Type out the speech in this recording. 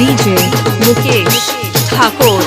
DJ Mukesh Thakur